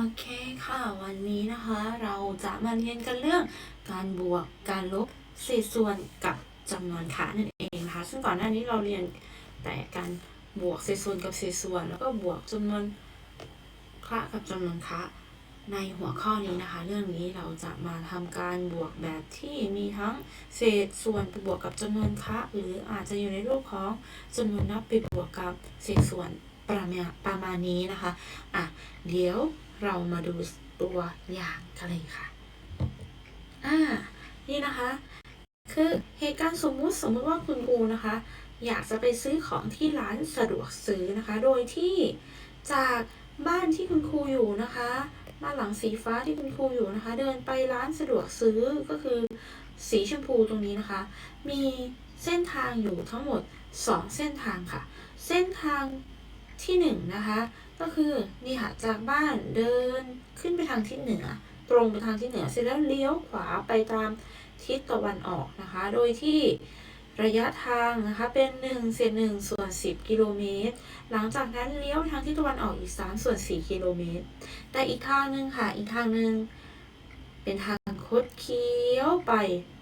โอเคค่ะวันนี้นะคะเราจะมาเรียนกันเรื่องการบวกการลบเศษส่วนกับจำนวนค่านั่นเองนะคะซึ่งก่อนหน้านี้เราเรียนแต่การบวกเศษส่วนกับเศษส่วน แล้วก็บวกจำนวนค่ากับจำนวนค่าในหัวข้อนี้นะคะ เรื่องนี้เราจะมาทำการบวกแบบที่มีทั้งเศษส่วนไปบวกกับจำนวนค่าหรืออาจจะอยู่ในรูปของจำนวนนับไปบวกกับเศษส่วนประมาณประมาณนี้นะคะอะเดี๋ยว เรามาดูตัวอย่างกันเลยค่ะ อ่า นี่นะคะ คือเหตุการณ์สมมุติสมมติว่าคุณครูนะคะ อยากจะไปซื้อของที่ร้านสะดวกซื้อนะคะ โดยที่จากบ้านที่คุณครูอยู่นะคะ บ้านหลังสีฟ้าที่คุณครูอยู่นะคะ เดินไปร้านสะดวกซื้อก็คือสีชมพูตรงนี้นะคะ มีเส้นทางอยู่ทั้งหมด 2 เส้นทางค่ะ เส้นทาง ที่1นงนะคะ ก็คือนี่ค่ะจากบ้านเดินขึ้นไปทางทิศเหนือ ตรงไปทางทิศเหนือเสร็จแล้วเลี้ยวขวาไปตามทิศตะวันออกนะคะ โดยที่ระยะทางนะคะเป็น1เศษ1ส่วน 10 กิโลเมตร หลังจากนั้นเลี้ยวไปทางทิศตะวันออกอีก 3 ส่วน 4 กิโลเมตร แต่อีกทางหนึ่งค่ะ อีกทางหนึ่งเป็นทางคดเคี้ยวไป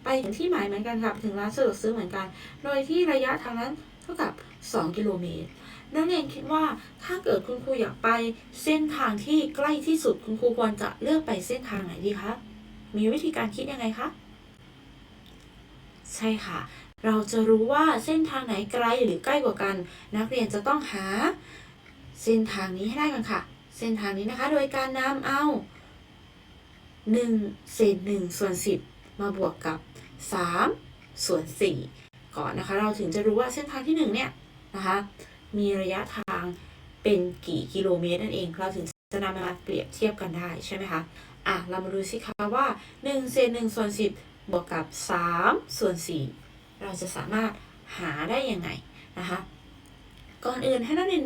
ไปถึงที่หมายเหมือนกันค่ะไปถึงร้านสะดวกซื้อเหมือนกัน โดยที่ระยะทางนั้น ท่ากับ 2 กิโลเมตร นักเรียนคิดว่าถ้าเกิดคุณครูอยากไปเส้นทางที่ใกล้ที่สุดคุณครูควรจะเลือกไปเส้นทางไหนดีคะ มีวิธีการคิดยังไงคะ ใช่ค่ะ เราจะรู้ว่าเส้นทางไหนไกลหรือใกล้กว่ากัน นักเรียนจะต้องหาเส้นทางนี้ให้ได้กันค่ะ เส้นทางนี้นะคะ โดยการนำเอา1เศษ1ส่วน10 มาบวกกับ 3 ส่วน4 ก่อนนะคะ เราถึงจะรู้ว่าเส้นทางที่1เนี่ยนะคะมีระยะทางเป็นกี่กิโลเมตรนั่นเองเราถึงจะนำมาเปรียบเทียบกันได้ใช่ไหมคะอะเรามาดูสิคะว่า1เศษ1ส่วน10 บวกกับ 3 ส่วน 4 เราจะสามารถหาได้ยังไงนะคะก่อนอื่นให้นักเรียน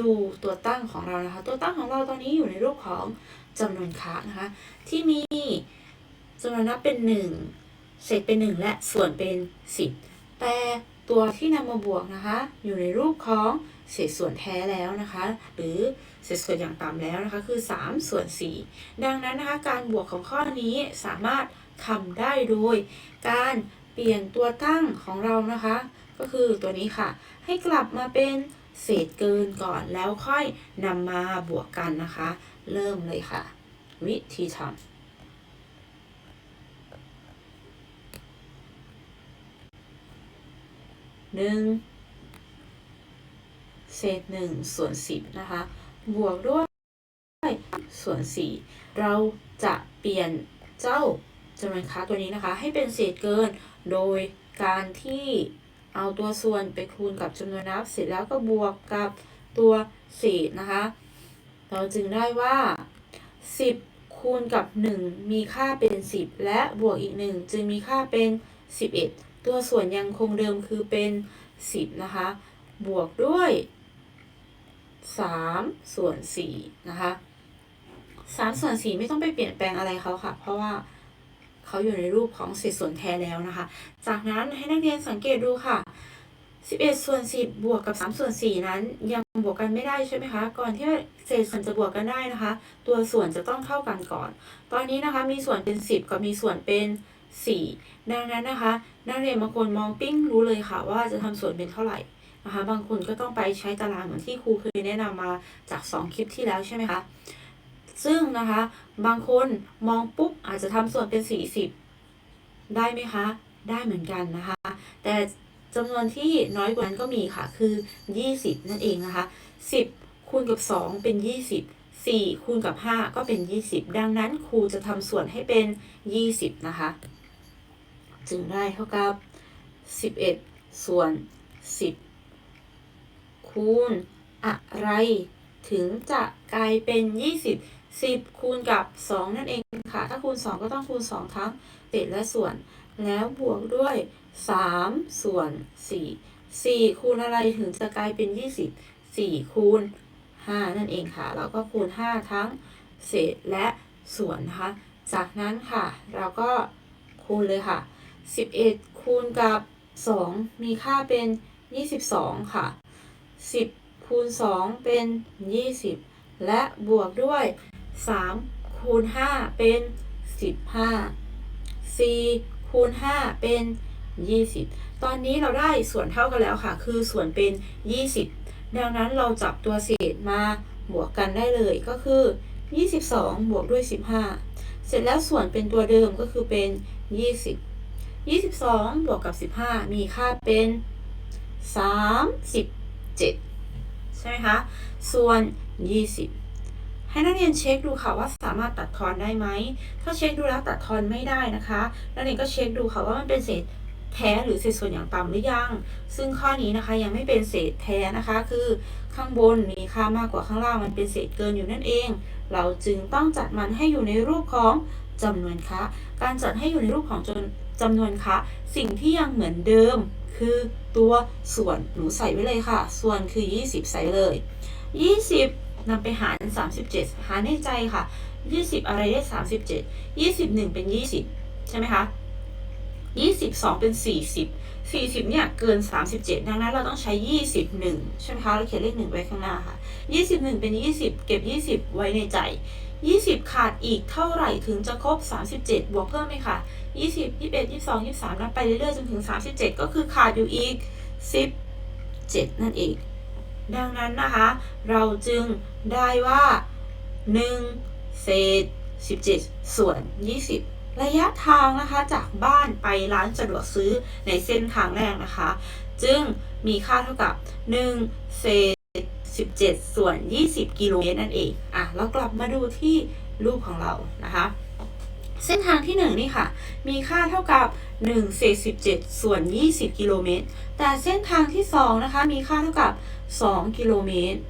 ดูตัวตั้งของเรานะคะ ตัวตั้งของเราตอนนี้อยู่ในรูปของจำนวนค่านะคะ ที่มีจำนวนนับเป็น 1 เศษเป็น 1 และส่วนเป็น 10 แต่ตัวที่นำมาบวกนะคะ อยู่ในรูปของเศษส่วนแท้แล้วนะคะ หรือเศษส่วนอย่างต่ำแล้วนะคะ คือ 3 ส่วน 4 ดังนั้นนะคะ การบวกของข้อนี้สามารถทำได้โดย การเปลี่ยนตัวตั้งของเรานะคะ ก็คือตัวนี้ค่ะ ให้กลับมาเป็นเศษเกินก่อนแล้วค่อยนำมาบวกกันนะคะ เริ่มเลยค่ะ วิธีทำ หนึ่งเศษหนึ่งส่วนสิบนะคะ บวกด้วยส่วนสี่เราจะเปลี่ยนเจ้าจำนวนค่าตัวนี้นะคะ ให้เป็นเศษเกินโดยการที่เอาตัวส่วนไปคูณกับจำนวนนับเสร็จแล้วก็บวกกับตัวเศษนะคะ เราจึงได้ว่า 10 คูณกับ 1 มีค่าเป็น 10 และบวกอีก 1 จึงมีค่าเป็น 11 ตัวส่วนยังคงเดิมคือเป็น 10 นะคะ บวกด้วย 3 ส่วน4นะคะ3ส่วน4ไม่ต้องไปเปลี่ยนแปลงอะไรเขาค่ะ เพราะว่าเขาอยู่ในรูปของเศษส่วนแท้แล้วนะคะ จากนั้นให้นักเรียนสังเกตดูค่ะ 11 ส่วน 10 บวกกับ 3 ส่วน 4 นั้น ยังบวกกันไม่ได้ใช่ไหมคะ ก่อนที่เศษส่วนจะบวกกันได้นะคะ ตัวส่วนจะต้องเท่ากันก่อน ตอนนี้นะคะมีส่วนเป็น 10 กับมีส่วนเป็น 4 ดังนั้นนะคะ นักเรียนบางคนมองปิ้งรู้เลยค่ะ ว่าจะทำส่วนเป็นเท่าไหร่นะคะบางคนก็ต้องไปใช้ตารางเหมือนที่ครูเคยแนะนำมาจาก 2 คลิปที่แล้วใช่ไหมคะซึ่งนะคะบางคนมองปุ๊บอาจจะทำส่วนเป็น 40 ได้ไหมคะได้เหมือนกันนะคะ แต่จำนวนที่น้อยกว่านั้นก็มีค่ะ คือ 20 นั่นเองนะคะ 10 คูณกับ 2 เป็น 20 4 คูณกับ 5 ก็เป็น 20 ดังนั้นครูจะทำส่วนให้เป็น 20 นะคะ จึงได้เท่ากับ 11 ส่วน 10 คูณอะไร ถึงจะกลายเป็น 20 10 คูณกับ 2 นั่นเองค่ะ ถ้าคูณ 2 ก็ต้องคูณ 2 ทั้งเศษและส่วน แล้วบวกด้วย 3 ส่วน 4 4 คูณอะไรถึงจะกลายเป็น 20 4 คูณ 5 นั่นเองค่ะ เราก็คูณ 5 ทั้งเศษและส่วนนะคะ จากนั้นค่ะ เราก็คูณเลยค่ะ 11 คูณกับ 2 มีค่าเป็น 22 ค่ะ 10 คูณ 2 เป็น 20 และบวกด้วย 3 คูณ 5 เป็น 15 4 คูณ 5 เป็น 20 ตอนนี้เราได้ส่วนเท่ากันแล้วค่ะ คือส่วนเป็น 20 ดังนั้นเราจับตัวเศษมาบวกกันได้เลยก็คือ 22 บวกด้วย 15 เสร็จแล้วส่วนเป็นตัวเดิมก็คือเป็น 20 22 บวกกับ 15 มีค่าเป็น 37 ใช่ไหมคะ ส่วน 20 ให้นักเรียนเช็คดูค่ะว่าสามารถตัดทอนได้ไหม ถ้าเช็คดูแล้วตัดทอนไม่ได้นะคะ นักเรียนก็เช็คดูค่ะว่ามันเป็นเศษแท้หรือเศษส่วนอย่างต่ำหรือยัง ซึ่งข้อนี้นะคะยังไม่เป็นเศษแท้นะคะ คือข้างบนมีค่ามากกว่าข้างล่างมันเป็นเศษเกินอยู่นั่นเอง เราจึงต้องจัดมันให้อยู่ในรูปของจำนวนคะ การจัดให้อยู่ในรูปของจำ จำนวนคะสิ่งที่ยังเหมือนเดิมคือตัวส่วนหนูใส่ไว้เลยค่ะ ส่วนคือ 20 ใส่เลย 20นำไปหาร 37 หารในใจค่ะ 20 อะไรได้ 37 21 เป็น 20 ใช่ไหมคะ 22 เป็น 40 40 เนี่ย เกิน 37 ดังนั้นเราต้องใช้ 21 ใช่ไหมคะ เราเขียนเลข1ไว้ข้างหน้าค่ะ 21 เป็น 20 เก็บ 20 ไว้ในใจ 20 ขาดอีกเท่าไหร่ถึงจะครบ 37 บวกเพิ่มไหมคะ20 21 22 23นับไปเรื่อยๆจนถึง 37 ก็คือขาดอยู่อีก 17 นั่นเอง ดังนั้นนะคะ เราจึงได้ว่า 1 เศษ 17 ส่วน 20ระยะทางนะคะจากบ้านไปร้านสะดวกซื้อในเส้นทางแรกนะคะ จึงมีค่าเท่ากับ 1 เศษ 17 ส่วน 20 กิโลเมตรนั่นเอง อะ เรากลับมาดูที่รูปของเรานะคะ เส้นทางที่ 1 นี่ค่ะ มีค่าเท่ากับ1เศษ17 ส่วน 20 กิโลเมตร แต่เส้นทางที่ 2 นะคะ มีค่าเท่ากับ 2 กิโลเมตร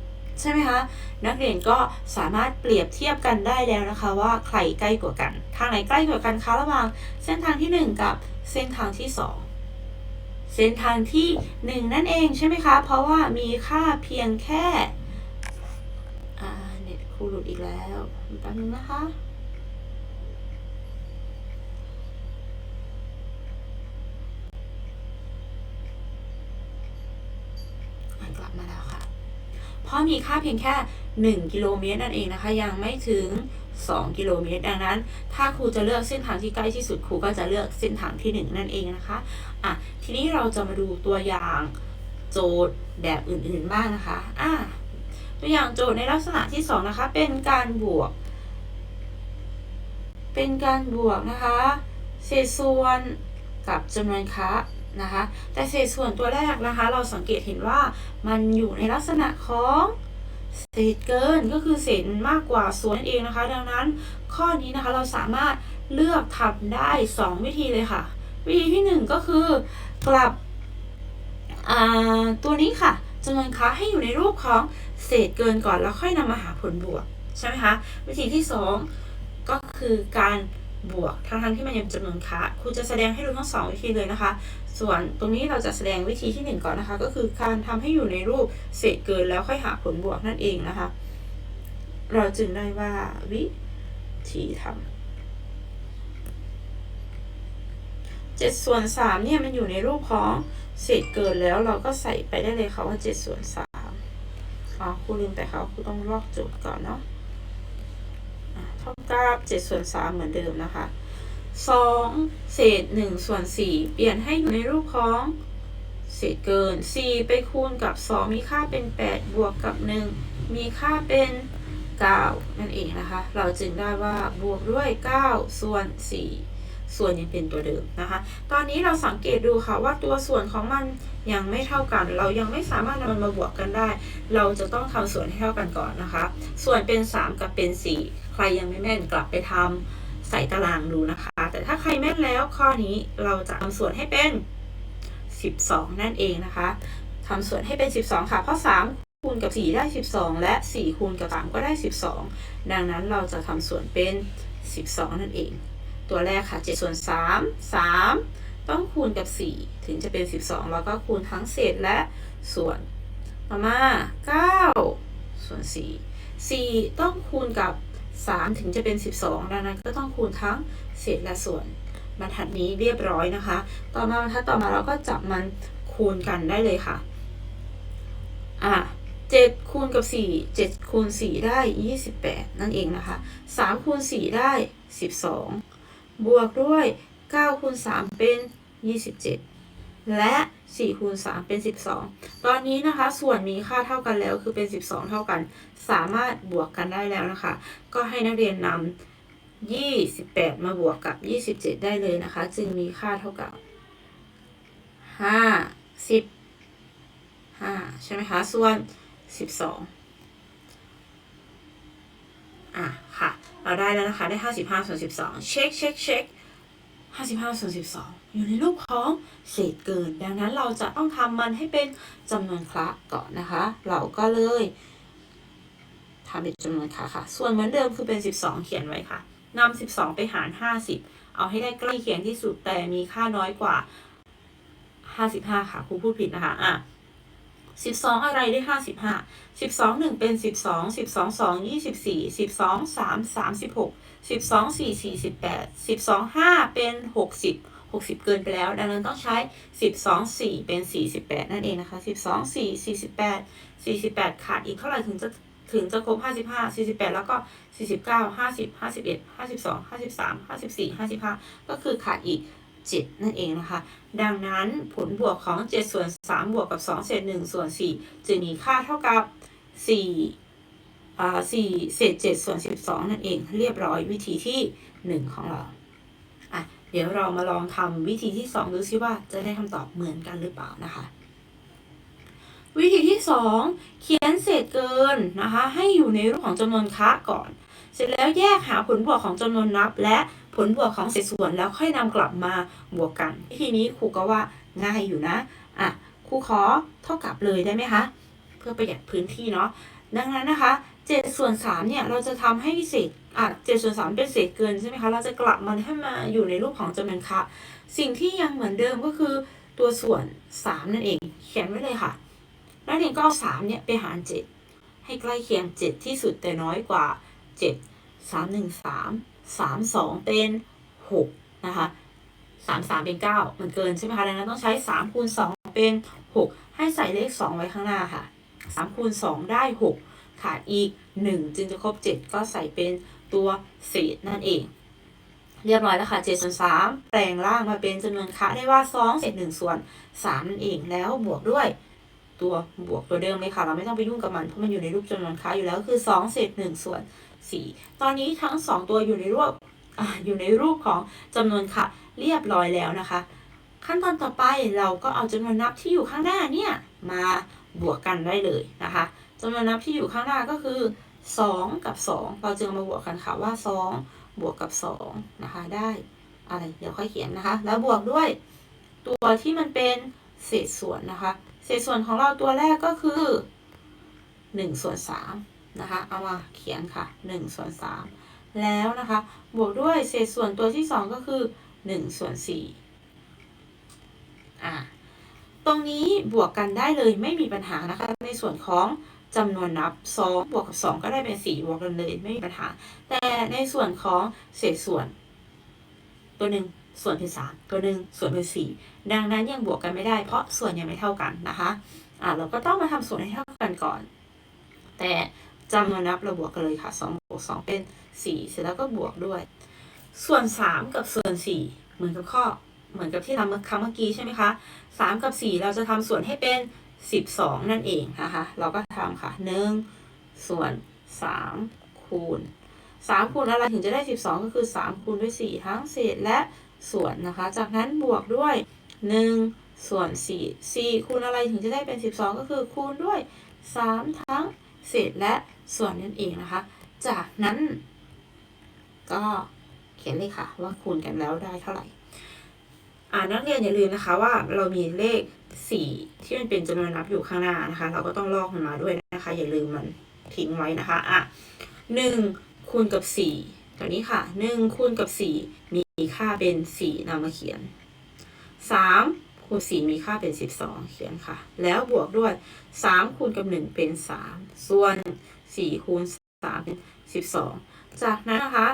ใช่ไหมคะ นักเรียนก็สามารถเปรียบเทียบกันได้แล้วนะคะว่าใครใกล้กว่ากัน ทางไหนใกล้กว่ากันคะระหว่างเส้นทางที่ 1 กับเส้นทางที่ 2 เส้นทางที่ 1 นั่นเองใช่ไหมคะ เพราะว่ามีค่าเพียงแค่เน็ตครูหลุดอีกแล้วแป๊บนึงนะคะอะกลับมาแล้วค่ะ เพราะมีค่าเพียงแค่ 1 กิโลเมตรนั่นเองนะคะ ยังไม่ถึง2 กิโลเมตร ดังนั้น ถ้าครูจะเลือกเส้นทางที่ใกล้ที่สุดครูก็จะเลือกเส้นทางที่ 1 นั่นเองนะคะอะทีนี้เราจะมาดูตัวอย่างโจทย์แบบอื่นๆบ้างนะคะอะตัวอย่างโจทย์ในลักษณะที่ 2 นะคะ เป็นการบวก เป็นการบวกนะคะเศษส่วนกับจำนวนคะนะคะ แต่เศษส่วนตัวแรกนะคะ เราสังเกตเห็นว่ามันอยู่ในลักษณะของ เศษเกินก็คือเศษมากกว่าส่วนนั่นเองนะคะ ดังนั้นข้อนี้นะคะเราสามารถเลือกทำได้ 2 วิธีเลยค่ะ วิธีที่ 1 ก็คือกลับตัวนี้ค่ะจำนวนคะให้อยู่ในรูปของเศษเกินก่อนแล้วค่อยนำมาหาผลบวก ใช่ไหมคะ วิธีที่ 2 ก็คือการ บวกทั้งทั้งที่มันยังเป็นจำนวนคะครูจะแสดงให้ดูทั้งสองวิธีเลยนะคะ ส่วนตรงนี้เราจะแสดงวิธีที่ 1 ก่อนนะคะ ก็คือการทำให้อยู่ในรูปเศษเกินแล้วค่อยหาผลบวกนั่นเองนะคะ เราจึงได้ว่าวิธีทำเจ็ดส่วนสามเนี่ยมันอยู่ในรูปของเศษเกินแล้วเราก็ใส่ไปได้เลยค่ะว่าเจ็ดส่วนสามอ๋อครูลืมแต่เขาครูต้องลอกโจทย์ก่อนเนาะ เท่ากับเจ็ดส่วนสามเหมือนเดิมนะคะสองเศษหนึ่งส่วนสี่เปลี่ยนให้อยู่ในรูปของเศษเกินสี่ไปคูณกับสองมีค่าเป็นแปดบวกกับหนึ่งมีค่าเป็นเก้านั่นเองนะคะ เราจึงได้ว่าบวกด้วยเก้าส่วนสี่ส่วนยังเป็นตัวเดิมนะคะ ตอนนี้เราสังเกตดูค่ะว่าตัวส่วนของมันยังไม่เท่ากัน เรายังไม่สามารถนำมันมาบวกกันได้ เราจะต้องทำส่วนให้เท่ากันก่อนนะคะ ส่วนเป็น 3 กับเป็น 4 รยังไม่แม่นกลับไปทำใส่ตารางดูนะคะ แต่ถ้าใครแม่นแล้วข้อนี้เราจะทำส่วนให้เป็น 12 นั่นเองนะคะทำส่วนให้เป็น 12 ค่ะ เพราะ 3 คูณกับ 4 ได้ 12 และ 4 คูณกับ 3 ก็ได้ 12 ดังนั้นเราจะทำส่วนเป็น 12 นั่นเอง ตัวแรกค่ะ 7 ส่วน 3 3 ต้องคูณกับ 4 ถึงจะเป็น 12 แล้วก็คูณทั้งเศษและส่วนต่อมา9ส่วน 4 4 ต้องคูณกับ 3 ถึงจะเป็น 12 ดังนั้นก็ต้องคูณทั้งเศษและส่วน บรรทัดนี้เรียบร้อยนะคะ ต่อมาบรรทัดต่อมาเราก็จับมันคูณกันได้เลยค่ะ อะเจ็ดคูณกับสี่เจ็ดคูณสี่ได้ยี่สิบแปดนั่นเองนะคะสามคูณสี่ได้สิบสองบวกด้วยเก้าคูณสามเป็นยี่สิบเจ็ด และสี่คูณสามเป็นสิบสองตอนนี้นะคะ ส่วนมีค่าเท่ากันแล้วคือเป็นสิบสองเท่ากัน สามารถบวกกันได้แล้วนะคะ ก็ให้นักเรียนนำยี่สิบแปดมาบวกกับยี่สิบเจ็ดได้เลยนะคะ จึงมีค่าเท่ากับห้าสิบห้าใช่ไหมคะ ส่วนสิบสองอะค่ะ เราได้แล้วนะคะ ได้ห้าสิบห้าส่วนสิบสองเช็คเช็คเช็คห้าสิบห้าส่วนสิบส อยู่ในรูปของเศษเกิน ดังนั้นเราจะต้องทำมันให้เป็นจำนวนคละก่อนนะคะ เราก็เลยทำเป็นจำนวนคละค่ะ ส่วนเหมือนเดิมคือเป็นสิบสองเขียนไว้ค่ะนำสิบสองไปหารห้าสิบเอาให้ได้ใกล้เคียงที่สุดแต่มีค่าน้อยกว่าห้าสิบห้าค่ะครูพูดผิดนะคะอะสิบสองอะไรได้ห้าสิบห้าสิบสองหนึ่งเป็นสิบสองสิบสองสองยี่สิบสี่สิบสองสามสามสิบหกสิบสองสี่สี่สิบแปดสิบสองห้าเป็นหกสิบ หกสิบเกินไปแล้ว ดังนั้นต้องใช้สิบสองสี่เป็นสี่สิบแปดนั่นเองนะคะสิบสองสี่สี่สิบแปดสี่สิบแปดขาดอีกเท่าไหร่ถึงจะถึงจะครบห้าสิบห้าสี่สิบแปดแล้วก็สี่สิบเก้าห้าสิบห้าสิบเอ็ดห้าสิบสองห้าสิบสามห้าสิบสี่ห้าสิบห้าก็คือขาดอีก 7 นั่นเองนะคะ ดังนั้นผลบวกของ 7 ส่วน 3 บวกกับ 2 เศษ 1 ส่วน 4 จะมีค่าเท่ากับ4อ่า4เศษ7ส่วน12นั่นเองเรียบร้อยวิธีที่1ของเรา เดี๋ยวเรามาลองทำวิธีที่2ดูซิว่าจะได้คำตอบเหมือนกันหรือเปล่านะคะ วิธีที่2เขียนเศษเกินนะคะ ให้อยู่ในรูปของจำนวนคะก่อน เสร็จแล้วแยกหาผลบวกของจำนวนนับ และผลบวกของเศษส่วนแล้วค่อยนำกลับมาบวกกัน วิธีนี้ครูก็ว่าง่ายอยู่นะอะครูขอเท่ากับเลยได้ไหมคะ เพื่อประหยัดพื้นที่เนาะดังนั้นนะคะ 7ส่วน3เนี่ยเราจะทำให้เศษอะ7ส่วน3เป็นเศษเกินใช่ไหมคะ เราจะกลับมันให้มาอยู่ในรูปของจำนวนคะสิ่งที่ยังเหมือนเดิมก็คือตัวส่วน3นั่นเอง เขียนไว้เลยค่ะ นักเรียนก็เอา3เนี่ยไปหาร7ให้ใกล้เคียง7ที่สุดแต่น้อยกว่า7 3 1 3สามสองเป็นหกนะคะสามสามเป็นเก้ามันเกินใช่ไหมคะดังนั้นต้องใช้สามคูณสองเป็นหกให้ใส่เลขสองไว้ข้างหน้าค่ะสามคูณสองได้หก ขาดอีกหนึ่งจึงจะครบเจ็ดก็ใส่เป็นตัวเศษนั่นเอง เรียบร้อยแล้วค่ะเจ็ดส่วนสามแปลงร่างมาเป็นจำนวนคะได้ว่าสองเศษหนึ่งส่วนสามนั่นเองแล้วบวกด้วยตัวบวกตัวเดิมเลยค่ะ เราไม่ต้องไปยุ่งกับมันเพราะมันอยู่ในรูปจำนวนคะอยู่แล้วคือสองเศษหนึ่งส่วนสี่ตอนนี้ทั้งสองตัวอยู่ในรูปออยู่ในรูปของจำนวนค่ะ เรียบร้อยแล้วนะคะ ขั้นตอนต่อไปเราก็เอาจำนวนนับที่อยู่ข้างหน้าเนี่ยมา บวกกันได้เลยนะคะจำนวนนับที่อยู่ข้างหน้าก็คือ 2 กับ 2 เราจึงมาบวกกันค่ะว่า 2 บวกกับ2นะคะได้อะไรเดี๋ยวค่อยเขียนนะคะ แล้วบวกด้วยตัวที่มันเป็นเศษส่วนนะคะ เศษส่วนของเราตัวแรกก็คือ 1 ส่วน3นะคะเอามาเขียนค่ะ 1 ส่วน 3 แล้วนะคะ บวกด้วยเศษส่วนตัวที่ 2 ก็คือ 1 ส่วน4อะ รงนี้บวกกันได้เลยไม่มีปัญหานะคะ ในส่วนของจำนวนนับ 2 บวกกับ 2 ก็ได้เป็น 4 บวกกันเลยไม่มีปัญหา แต่ในส่วนของเศษส่วน ตัวหนึ่งส่วนเป็น 3 ตัวหนึ่งส่วนเป็น 4 ดังนั้นยังบวกกันไม่ได้เพราะส่วนยังไม่เท่ากันนะคะอะเราก็ต้องมาทำส่วนให้เท่ากันก่อน แต่จำนวนนับเราบวกกันเลยค่ะ2บวก2เป็น 4 เสร็จแล้วก็บวกด้วย ส่วน 3 กับส่วน 4 เหมือนกับข้อ เหมือนกับที่ทำครั้งเมื่อกี้ใช่ไหมคะ3กับ4เราจะทำส่วนให้เป็น12นั่นเองนะคะ เราก็ทำค่ะ1ส่วน3คูณ3คูณอะไรถึงจะได้12ก็คือ3คูณด้วย4ทั้งเศษและส่วนนะคะ จากนั้นบวกด้วย1ส่วน4 4คูณอะไรถึงจะได้เป็น12ก็คือคูณด้วย3ทั้งเศษและส่วนนั่นเองนะคะ จากนั้น ก็เขียนเลยค่ะว่าคูณกันแล้วได้เท่าไหร่ นักเรียนอย่าลืมนะคะว่าเรามีเลข 4 ที่มันเป็นจำนวนนับอยู่ข้างหน้านะคะ เราก็ต้องลอกมันมาด้วยนะคะ อย่าลืมมันทิ้งไว้นะคะอะ1คูณกับ 4 ตัวนี้ค่ะ1คูณกับ 4 มีค่าเป็น 4นำมาเขียน 3คูณ4มีค่าเป็น 12 เขียนค่ะ แล้วบวกด้วย 3คูณกับ 1 เป็น 3 ส่วน4คูณ3เป็น 12 จากนั้นนะคะ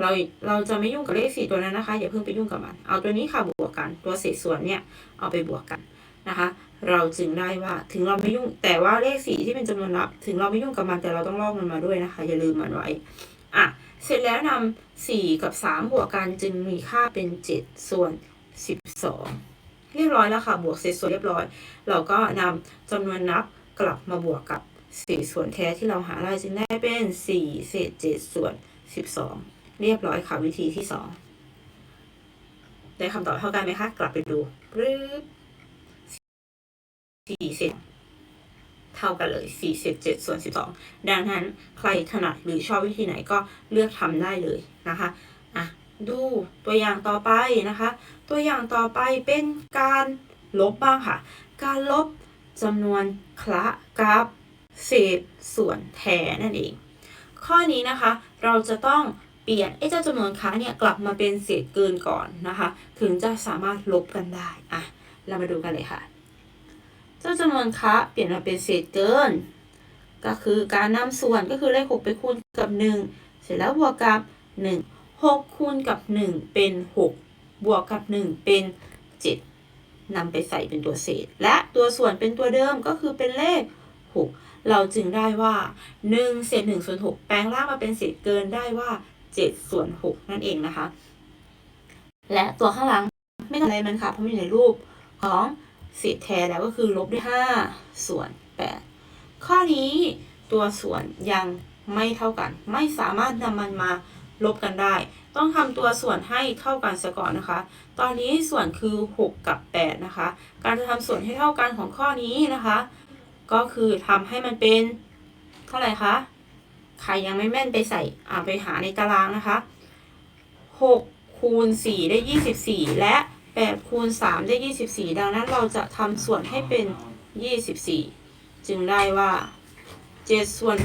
เราเราจะไม่ยุ่งกับเลข4ตัวนั้นนะคะ อย่าเพิ่งไปยุ่งกับมัน เอาตัวนี้ค่ะบวกกัน ตัวเศษส่วนเนี่ยเอาไปบวกกันนะคะ เราจึงได้ว่าถึงเราไม่ยุ่งแต่ว่าเลขสี่ที่เป็นจำนวนนับ ถึงเราไม่ยุ่งกับมันแต่เราต้องลอกมันมาด้วยนะคะ อย่าลืมมันไว้อะเสร็จแล้วนำสี่กับสามบวกกันจึงมีค่าเป็นเจ็ดส่วนสิบสองเรียบร้อยแล้วค่ะ บวกเสร็จส่วนเรียบร้อย เราก็นำจำนวนนับกลับมาบวกกับสี่ส่วนแท้ที่เราหาได้จึงได้เป็นสี่เศษเจ็ดส่วนสิบสอง เรียบร้อยค่ะวิธีที่สองได้คำตอบเท่ากันไหมคะ กลับไปดูปึ๊บสี่เศษเท่ากันเลยสี่เศษเจ็ดส่วนสิบสองดังนั้นใครถนัดหรือชอบวิธีไหนก็เลือกทำได้เลยนะคะอะดูตัวอย่างต่อไปนะคะ ตัวอย่างต่อไปเป็นการลบบ้างค่ะ การลบจำนวนคละกับเศษส่วนแทนนั่นเอง ข้อนี้นะคะเราจะต้อง ปลี่ยนไอ้เจ้าจำนวนค้าเนี่ยกลับมาเป็นเศษเกินก่อนนะคะ ถึงจะสามารถลบกันได้อะเรามาดูกันเลยค่ะ เจ้าจำนวนคะเปลี่ยนมาเป็นเศษเกิน ก็คือการนำส่วนก็คือเลข6ไปคูณกับ1เสร็จแล้วบวกกับ1 6คูณกับ1เป็น6บวกกับ1เป็น7นำไปใส่เป็นตัวเศษ และตัวส่วนเป็นตัวเดิมก็คือเป็นเลข6เราจึงได้ว่า1เศษ1ส่วน6แปลงร่างมาเป็นเศษเกินได้ว่า 7ส่วน6นั่นเองนะคะ และตัวข้างหลังไม่ทำอะไรมันค่ะเพราะมันอยู่ในรูปของเศษแทนแล้วก็คือลบด้วย 5 ส่วน 8 ข้อนี้ตัวส่วนยังไม่เท่ากัน ไม่สามารถนำมันมาลบกันได้ ต้องทำตัวส่วนให้เท่ากันซะก่อนนะคะ ตอนนี้ส่วนคือ 6 กับ 8 นะคะ การจะทำส่วนให้เท่ากันของข้อนี้นะคะ ก็คือทำให้มันเป็นเท่าไหร่คะ ใครยังไม่แม่นไปใส่อ่าไปหาในตารางนะคะ6คูณ4ได้24และ8คูณ3ได้24ดังนั้นเราจะทำส่วนให้เป็น24จึงได้ว่า7ส่วน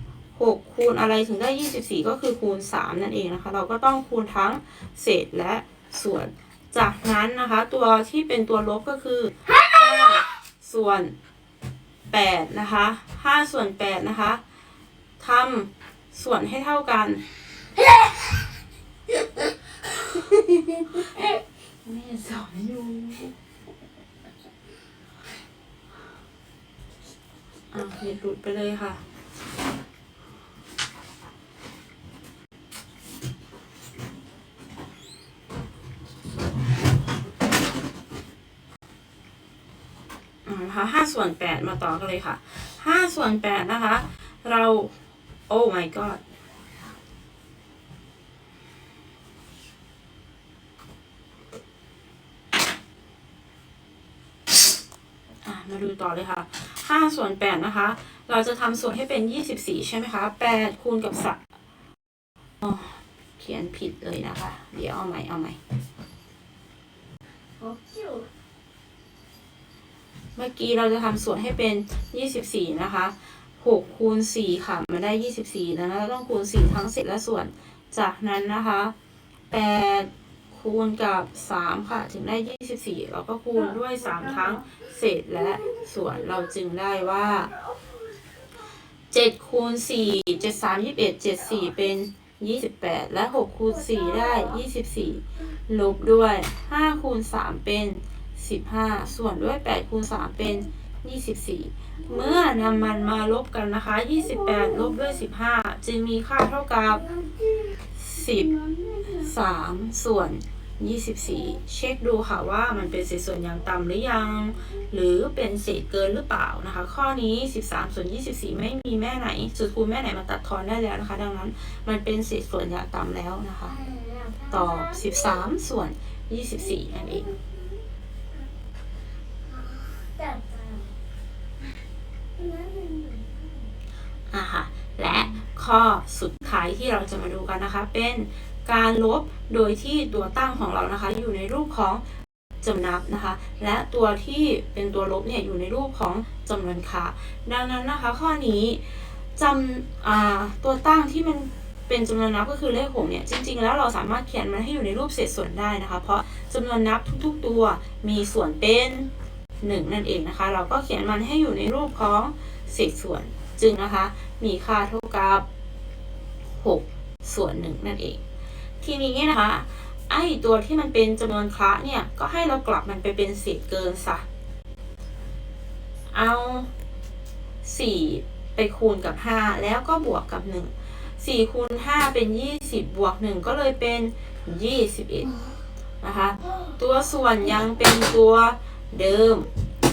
6 6คูณอะไรถึงได้24ก็คือคูณ3นั่นเองนะคะ เราก็ต้องคูณทั้งเศษและส่วน จากนั้นนะคะ ตัวที่เป็นตัวลบก็คือ5ส่วน8นะคะ5ส่วน8นะคะ ทำส่วนให้เท่ากัน แม่สอนอยู่อะเน็ตหลุดไปเลยค่ะอ่านะคะห้าส่วนแปดมาต่อกันเลยค่ะห้าส่วนแปดนะคะ เรา โอ้ my god อะมาดูต่อเลยค่ะ 5 ส่วน 8 นะคะ เราจะทำส่วนให้เป็น 24 ใช่ไหมคะ 8 คูณกับสัอ๋อเขียนผิดเลยนะคะ เดี๋ยวเอาใหม่ เอาใหม่ เมื่อกี้เราจะทำส่วนให้เป็น 24 นะคะ 6คูณ4ค่ะ มันได้ 24แล้วนะเราต้องคูณ 4 ทั้งเศษและส่วน จากนั้นนะคะ8คูณกับ 3 ค่ะ ถึงได้ 24 เราก็คูณด้วย 3 ทั้งเศษและส่วนเราจึงได้ว่า7คูณ4 7 3 21 7 4 เป็น 28 และ6คูณ4ได้ 24 ลบด้วย5คูณ3เป็น 15 ส่วนด้วย8คูณ3เป็น 24 เมื่อนำมันมาลบกันนะคะ 28 ลบด้วย 15จึงมีค่าเท่ากับ 13 ส่วน 24 เช็คดูค่ะว่ามันเป็นเศษส่วนอย่างต่ำหรือยัง หรือเป็นเศษเกินหรือเปล่านะคะ ข้อนี้ 13 ส่วน 24 ไม่มีแม่ไหนสุดคูณแม่ไหนมาตัดทอนได้แล้วนะคะ ดังนั้นมันเป็นเศษส่วนอย่างต่ำแล้วนะคะ ตอบ 13 ส่วน 24 นั่นเองะคะและข้อสุดท้ายที่เราจะมาดูกันนะคะ เป็นการลบโดยที่ตัวตั้งของเรานะคะ อยู่ในรูปของจำนับนะคะ และตัวที่เป็นตัวลบเนี่ยอยู่ในรูปของจำนวนค่าดังนั้นนะคะข้อนี้จำตัวตั้งที่มันเป็นจำนวนนับก็คือเลขหกเนี่ยจริง ๆ แล้วเราสามารถเขียนมันให้อยู่ในรูปเศษส่วนได้นะคะ เพราะจำนวนนับทุกๆตัวมีส่วนเป็นหนึ่งนั่นเองนะคะ เราก็เขียนมันให้อยู่ในรูปของเศษส่วน จึงนะคะมีค่าเท่ากับ 6 ส่วนหนึ่งนั่นเอง ทีนี้นะคะไอตัวที่มันเป็นจำนวนคละเนี่ย ก็ให้เรากลับมันไปเป็นเศษเกินซะ เอาสี่ไปคูณกับห้าแล้วก็บวกกับหนึ่งสี่คูณห้าเป็นยี่สิบบวกหนึ่งก็เลยเป็นยี่สิบเอ็ดนะคะ ตัวส่วนยังเป็นตัวเดิม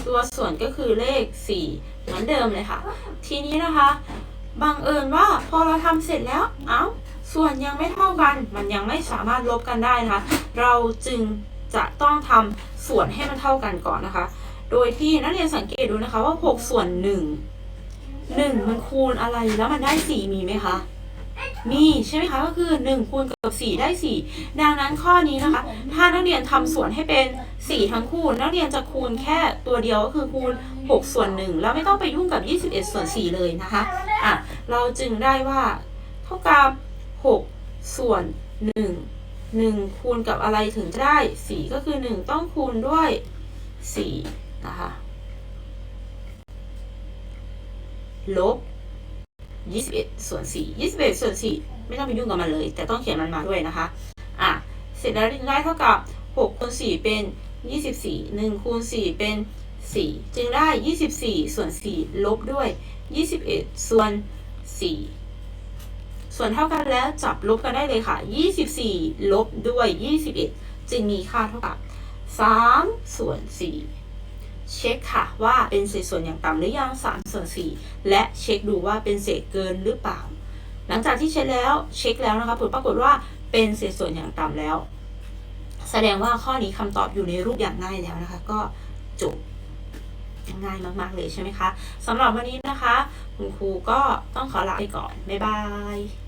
ตัวส่วนก็คือเลขสี่เหมือนเดิมเลยค่ะ ทีนี้นะคะบังเอิญว่าพอเราทำเสร็จแล้ว เอ้า ส่วนยังไม่เท่ากัน มันยังไม่สามารถลบกันได้นะคะ เราจึงจะต้องทำส่วนให้มันเท่ากันก่อนนะคะ โดยที่นักเรียนสังเกตดูนะคะว่า 6 ส่วน 1 1 มันคูณอะไรแล้วมันได้ 4 มีไหมคะ มีใช่ไหมคะก็คือ1คูณกับ4ได้ 4 ดังนั้นข้อนี้นะคะ ถ้านักเรียนทำส่วนให้เป็น 4 ทั้งคู่ นักเรียนจะคูณแค่ตัวเดียวก็คือคูณ 6 ส่วน1แล้วไม่ต้องไปยุ่งกับ 21 ส่วน 4 เลยนะคะอะเราจึงได้ว่า เท่ากับ 6 ส่วน 1 1 คูณกับอะไรถึงจะได้ 4 ก็คือ 1 ต้องคูณด้วย 4 นะคะลบ 21 ส่วน 4 21 ส่วน 4 ไม่ต้องไปยุ่งกับมันเลย แต่ต้องเขียนมันมาด้วยนะคะ อะ เสร็จแล้วได้เท่ากับ 6คูณ4เป็น 24 1คูณ4เป็น 4 จึงได้ 24 ส่วน 4 ลบด้วย 21 ส่วน 4 ส่วนเท่ากันแล้วจับลบกันได้เลยค่ะ 24 ลบด้วย 21 จึงมีค่าเท่ากับ 3 ส่วน 4 เช็คค่ะว่าเป็นเศษส่วนอย่างต่ำหรือยัง3ส่วน4และเช็คดูว่าเป็นเศษเกินหรือเปล่า หลังจากที่เช็คแล้วเช็คแล้วนะคะผลปรากฏว่าเป็นเศษส่วนอย่างต่ำแล้ว แสดงว่าข้อนี้คำตอบอยู่ในรูปอย่างง่ายแล้วนะคะ ก็จบง่ายมาก ๆ เลยใช่ไหมคะสำหรับวันนี้นะคะ คุณครูก็ต้องขอลาไปก่อน บ๊ายบาย